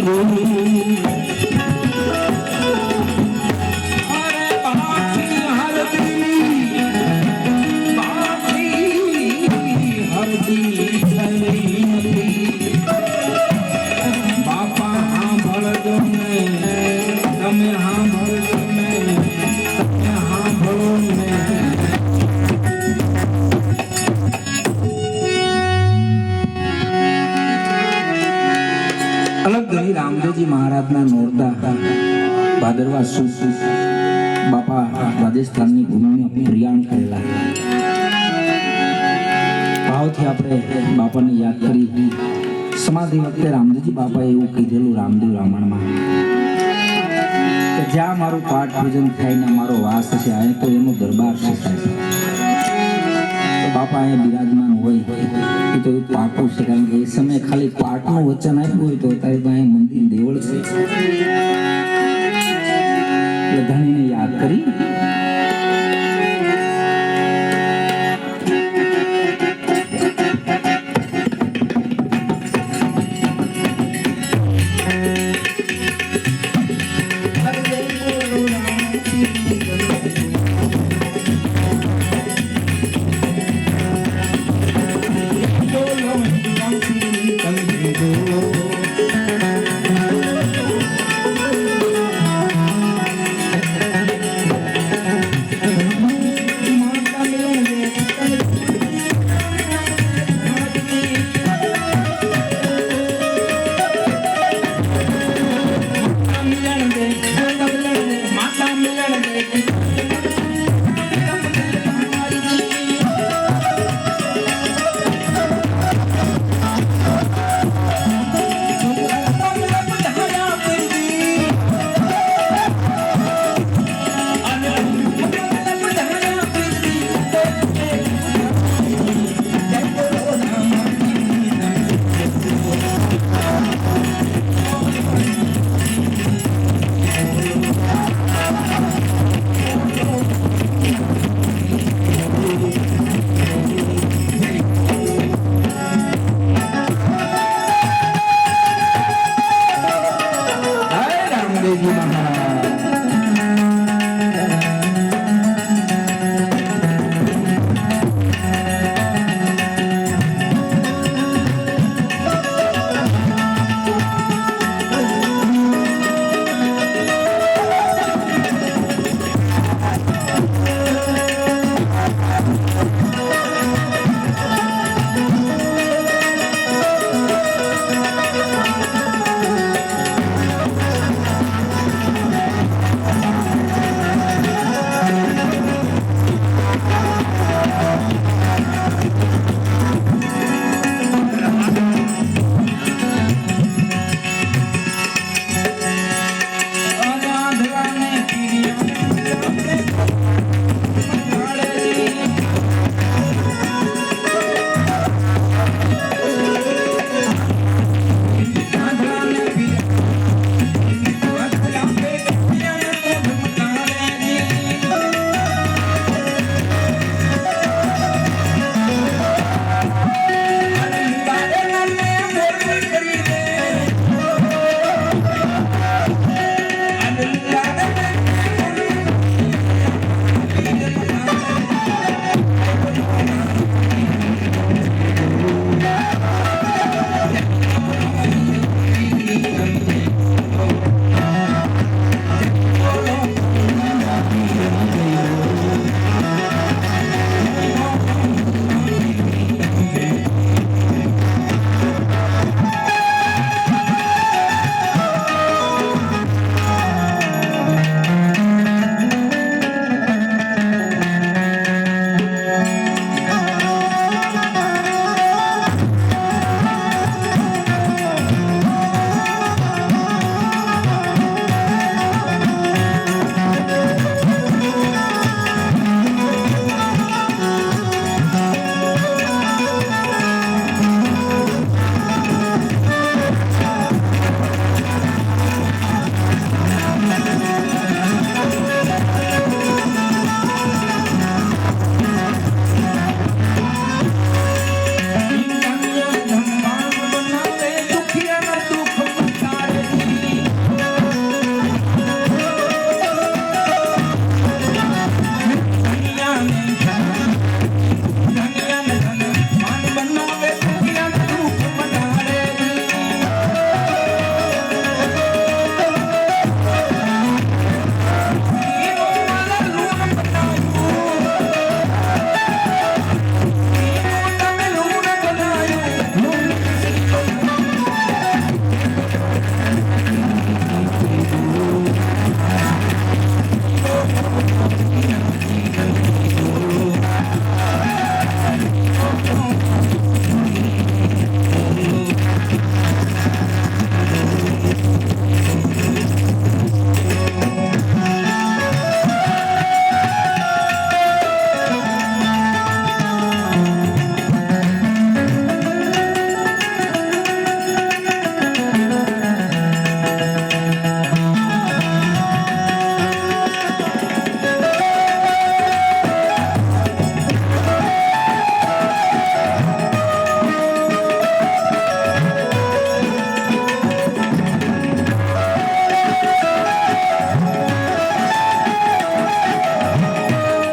ضروري રામદેવજી મહારાજના નોરતા ભાદરવા સુદ બાપા રાજસ્થાનની ભૂમિમાં પ્રિયાણ કરેલા ભાવથી આપણે બાપાને યાદ કરી. સમાધિ વખતે રામદેવજી બાપાએ એવું કીધેલું રામદેવ રામાયણમાં. કે જ્યાં મારું પાઠ પૂજન થાય ને મારો વાસ છે અહીં તો એનો દરબાર છે બાપા અહીંયા બિરાજમાન હોય એ તો પાકું છે, કારણ કે એ સમયે ખાલી પાઠનું વચન આપ્યું હોય તો અત્યારે પાસે મંદિર દેવળ છે. એટલે ધણીને યાદ કરી